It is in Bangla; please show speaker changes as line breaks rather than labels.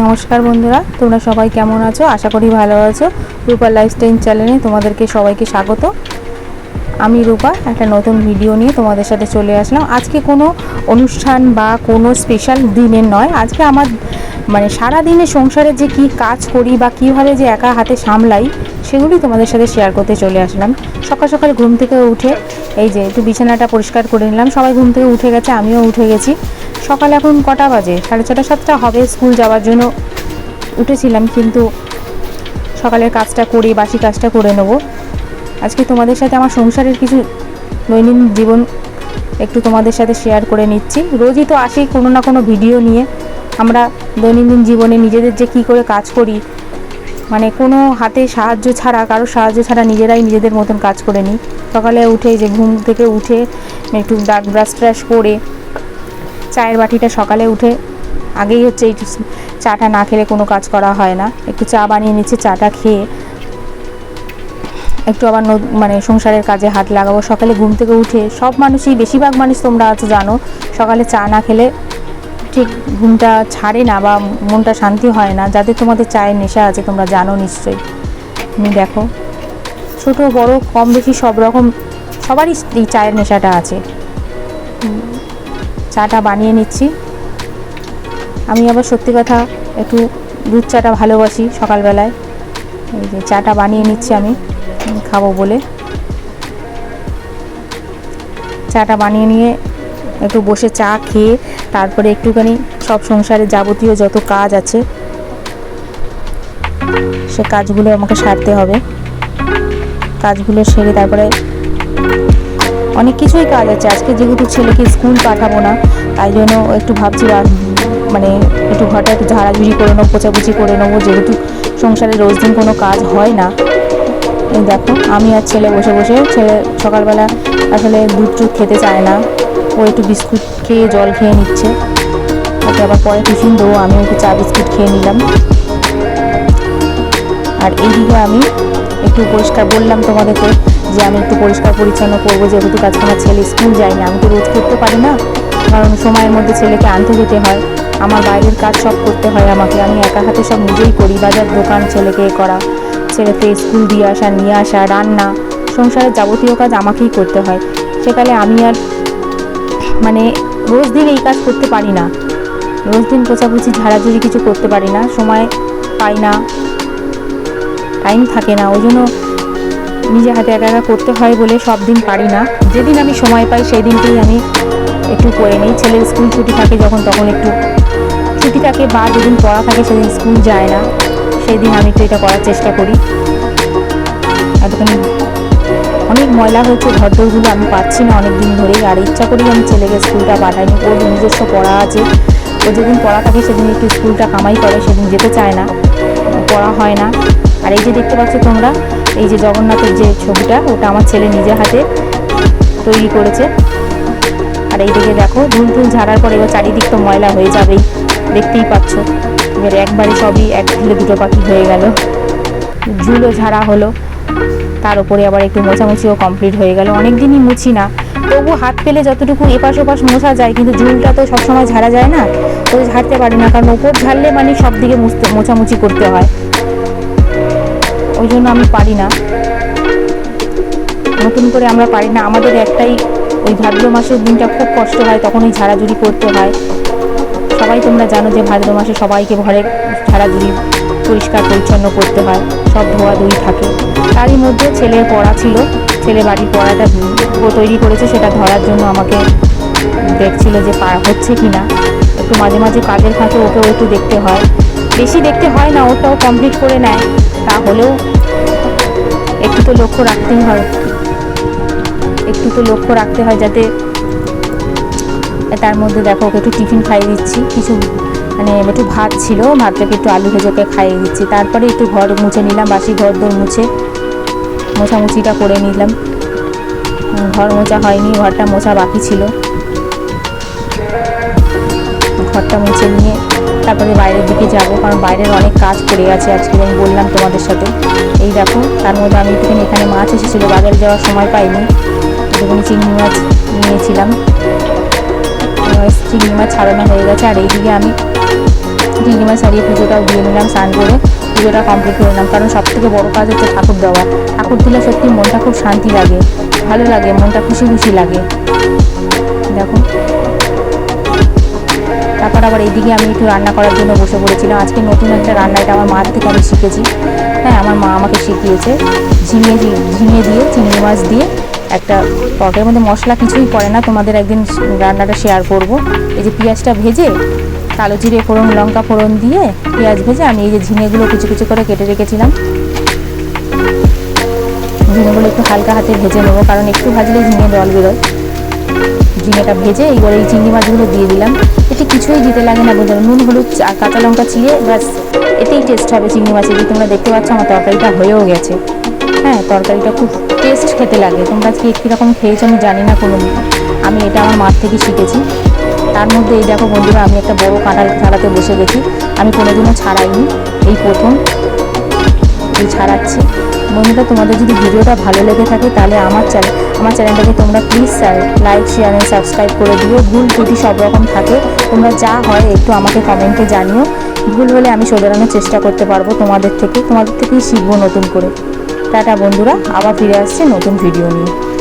নমস্কার বন্ধুরা, তোমরা সবাই কেমন আছো? আশা করি ভালো আছো। রূপার লাইফস্টাইল চ্যানেলে তোমাদেরকে সবাইকে স্বাগত। আমি রূপা, একটা নতুন ভিডিও নিয়ে তোমাদের সাথে চলে আসলাম। আজকে কোনো অনুষ্ঠান বা কোনো স্পেশাল দিনের নয়। আজকে আমার মানে সারা দিনে সংসারে যে কি কাজ করি বা কীভাবে যে একা হাতে সামলাই সেগুলি তোমাদের সাথে শেয়ার করতে চলে আসলাম। সকাল সকাল ঘুম থেকে উঠে, এই যে একটু বিছানাটা পরিষ্কার করে নিলাম। সবাই ঘুম থেকে উঠে গেছে, আমিও উঠে গেছি। সকাল এখন কটা বাজে? সাড়ে ছটা, সাতটা হবে স্কুল যাওয়ার জন্য। উঠেছিলাম, কিন্তু সকালের কাজটা করে, বাসি কাজটা করে নেব। আজকে তোমাদের সাথে আমার সংসারের কিছু দৈনন্দিন জীবন একটু তোমাদের সাথে শেয়ার করে নিচ্ছি। রোজই তো আসি কোনো না কোনো ভিডিও নিয়ে। আমরা দৈনন্দিন জীবনে নিজেদের যে কী করে কাজ করি মানে কোনো হাতে সাহায্য ছাড়া, কারও সাহায্য ছাড়া নিজেরাই নিজেদের মতন কাজ করে নিই। সকালে উঠে যে ঘুম থেকে উঠে একটু দাঁত ব্রাশ ট্রাশ করে, চায়ের বাটিটা সকালে উঠে, আগেই হচ্ছে এই চাটা না খেলে কোনো কাজ করা হয় না। একটু চা বানিয়ে নিচ্ছে চাটা খেয়ে একটু আবার মানে সংসারের কাজে হাত লাগাবো। সকালে ঘুম থেকে উঠে সব মানুষই, বেশিরভাগ মানুষ তোমরা আছো, জানো, সকালে চা না খেলে ঠিক ঘুমটা ছাড়ে না বা মনটা শান্তি হয় না। যাদের তোমাদের চায়ের নেশা আছে, তোমরা জানো নিশ্চয়ই। তুমি দেখো, ছোট, বড়, কম বেশি সব রকম, সবারই এই চায়ের নেশাটা আছে। চাটা বানিয়ে নিচ্ছি। আমি আবার সত্যি কথা, একটু দুধ চাটা ভালোবাসি সকালবেলায়। এই যে চাটা বানিয়ে নিচ্ছি আমি। খাব বলে। চাটা বানিয়ে নিয়ে একটু বসে চা খেয়ে তারপরে একটুখানি সব সংসারে যাবতীয় যত কাজ আছে, সে কাজগুলো আমাকে সারতে হবে। কাজগুলো সেরে তারপরে অনেক কিছুই কাজ আছে। আজকে যেহেতু ছেলেকে স্কুল পাঠাবো না, তাই জন্য একটু ভাবছি মানে একটু ঘরটা একটু ঝাড়াঝুড়ি করে নেব পোছাপুছি করে নেব। যেহেতু সংসারে রোজ দিন কোনো কাজ হয় না দেখো, আমি আর ছেলে বসে বসে, ছেলে সকালবেলা আসলে দুধ টুধ খেতে চায় না। ও একটু বিস্কুট খেয়ে জল খেয়ে নিচ্ছে। ওকে আবার পরে টিফিন দেবো আমি ওকে চা, বিস্কুট খেয়ে নিলাম। আর এইদিকে আমি একটু পরিষ্কার বললাম তোমাদেরকে যে আমি একটু পরিষ্কার পরিচ্ছন্ন করব, যেহেতু আজকে আমার ছেলে স্কুল যায়নি। আমি তো রোজ করতে পারি না, কারণ সময়ের মধ্যে ছেলেকে আনতে যেতে হয়। আমার বাইরের কাজ সব করতে হয় আমাকে, আমি একা হাতে সব নিজেই করি, বাজার, দোকান, ছেলেকে করা। ছেলেকে স্কুল দিয়ে আসা, নিয়ে আসা, রান্না, সংসারের যাবতীয় কাজ আমাকেই করতে হয়। সেকালে আমি আর মানে রোজ দিন এই কাজ করতে পারি না। রোজ দিন পোছাপুছি ঝাড়াঝুড়ি কিছু করতে পারি না। সময় পাই না। টাইম থাকে না। ওই জন্য নিজে হাতে একা একা করতে হয় বলে সব দিন পারি না। যেদিন আমি সময় পাই সেই দিনকেই আমি একটু করে নিই। ছেলের স্কুল ছুটি থাকে যখন, তখন একটু ছুটি থাকে বা যেদিন পড়া থাকে, সেদিন স্কুল যায় না। সেই দিন আমি একটু এটা করার চেষ্টা করি। এতখানি অনেক ময়লা হয়েছে, ঘরদোরগুলো আমি পাচ্ছি না অনেক দিন ধরেই। আর ইচ্ছা করেই আমি ছেলেকে স্কুলটা পাঠাইনি। ওর নিজস্ব পড়া আছে, ও যেদিন পড়া থাকে সেদিন একটু স্কুলটা কামাই করে, সেদিন যেতে চায় না। পড়া হয় না। আর এই যে দেখতে পাচ্ছ তোমরা, এই যে জগন্নাথের যে ছবিটা, ওটা আমার ছেলে নিজের হাতে তৈরি করেছে। আর এই দিকে দেখো ধুল ঝাড়ার পরে এবার চারিদিক তো ময়লা হয়ে যাবেই। দেখতেই পাচ্ছ। এবার একবারে সবই এক ঢিলে দুটো পাখি হয়ে গেল। ঝুলো ঝাড়া হলো। তার উপরে আবার একটু মোছামুছিও কমপ্লিট হয়ে গেল। অনেক দিনই মুছি না। তবু হাত পেলে যতটুকু এপাশ ওপাশ মোছা যায়, কিন্তু ঝুলটা তো সবসময় ঝাড়া যায় না। তো ঝাড়তে পারি না, কারণ ওপর ঝাড়লে মানে সব দিকে মুছতে, মোছামুছি করতে হয়। ওই জন্য আমি পারি না। নতুন করে আমরা পারি না। আমাদের একটাই, ওই ভাদ্র মাসের দিনটা খুব কষ্ট হয়, তখন ওই ঝাড়াঝুড়ি করতে হয়। সবাই তোমরা জানো যে ভাদ্র মাসে সবাইকে ঘরে ঝাড়াঝুড়ি পরিষ্কার, পরিচ্ছন্ন করতে হয়। সব ধোয়াধুয়ি থাকে। তারই মধ্যে ছেলের পড়া ছিল। ছেলে বাড়ির পড়াটা তৈরি করেছে। সেটা ধরার জন্য আমাকে দেখছিল যে পা হচ্ছে কি না একটু মাঝে মাঝে কাজের ফাঁকে ওকেও একটু দেখতে হয়। বেশি দেখতে হয় না ওটাও কমপ্লিট করে নেয়। তাহলেও একটু তো লক্ষ্য রাখতেই হয়। একটু তো লক্ষ্য রাখতে হয় যাতে তার মধ্যে দেখো ওকে একটু টিফিন খাইয়ে দিচ্ছি। কিছু মানে একটু ভাত ছিল ভাতটাকে একটু আলু ভেজে ওকে খাইয়ে দিচ্ছি। তারপরে একটু ঘর মুছে নিলাম, বাসি ঘর দোর মুছে, মোছামুছিটা করে নিলাম। ঘর মোছা হয়নি, ঘরটা মোছা বাকি ছিল। ঘরটা মুছে নিয়ে তারপরে বাইরের দিকে যাব, কারণ বাইরের অনেক কাজ পড়ে গেছে আজকে, আমি বললাম তোমাদের সাথে। এই দেখো, তার মধ্যে আমি একটুখানি এখানে মাছ এসেছিল, বাজারে যাওয়ার সময় পাইনি। একটুখানি চিংড়ি মাছ নিয়েছিলাম। চিংড়ি মাছ ছাড়ানো হয়ে গেছে। আর এইদিকে আমি চিংড়ি মাছ ছাড়িয়ে পুজোটাও দিয়ে নিলাম, স্নান করে পুজোটা কমপ্লিট করে নিলাম। কারণ সব থেকে বড় কাজ হচ্ছে ঠাকুর দেওয়া। ঠাকুর দিলে সত্যি মনটা খুব শান্তি লাগে, ভালো লাগে, মনটা খুশি খুশি লাগে। দেখো। তারপর আবার এইদিকে আমি একটু রান্না করার জন্য বসে পড়েছিলাম। আজকে নতুন একটা রান্না, এটা আমার মার থেকে আমি শিখেছি। হ্যাঁ আমার মা আমাকে শিখিয়েছে। ঝিঙে ঝিঙে দিয়ে, চিংড়ি মাছ দিয়ে একটা তরকারির মধ্যে মশলা কিছুই পড়ে না। তোমাদের একদিন রান্নাটা শেয়ার করব। এই যে পেঁয়াজটা ভেজে, কালো জিরে ফোড়ন, লঙ্কা ফোড়ন দিয়ে পেঁয়াজ ভেজে আমি এই যে ঝিঙেগুলো কুচি কুচি করে কেটে রেখেছিলাম। ঝিঙেগুলো একটু হালকা হাতে ভেজে নেব, কারণ একটু ভাজলে ঝিঙে জল বেরোয়। ঝিঙেটা ভেজে এইবার এই চিংড়ি মাছগুলো দিয়ে দিলাম। এতে কিছুই দিতে লাগে না বুঝলাম নুন, হলুদ কাঁচা লঙ্কা, চিড়ে, ব্যাস, এতেই টেস্ট হবে চিংড়ি মাছের। যে তোমরা দেখতে পাচ্ছ, আমার তরকারিটা হয়েও গেছে। হ্যাঁ তরকারিটা খুব টেস্ট খেতে লাগে। তোমরা কি কীরকম খেয়েছো আমি জানি না কোনো। আমি এটা আমার মার থেকে শিখেছি। তার মধ্যে এই দেখো বন্ধুরা, আমি একটা বড় কাঁঠাল ছাড়াতে বসে গেছি। আমি কোনোদিনও ছাড়াইনি এই প্রথম। এই ছাড়াচ্ছি। বন্ধুরা, তোমাদের যদি ভিডিওটা ভালো লেগে থাকে, তাহলে আমার চ্যানেল, আমার চ্যানেলটাকে তোমরা please like share and subscribe করে দিও। ভুল ত্রুটি সব রকম থাকে। তোমরা যা হয় একটু আমাকে কমেন্টে জানিও। ভুল হলে আমি শোধরানোর চেষ্টা করতে পারব তোমাদের থেকে। তোমাদের থেকেই শিখব নতুন করে। টাটা বন্ধুরা আবার ফিরে আসছে নতুন ভিডিও নিয়ে।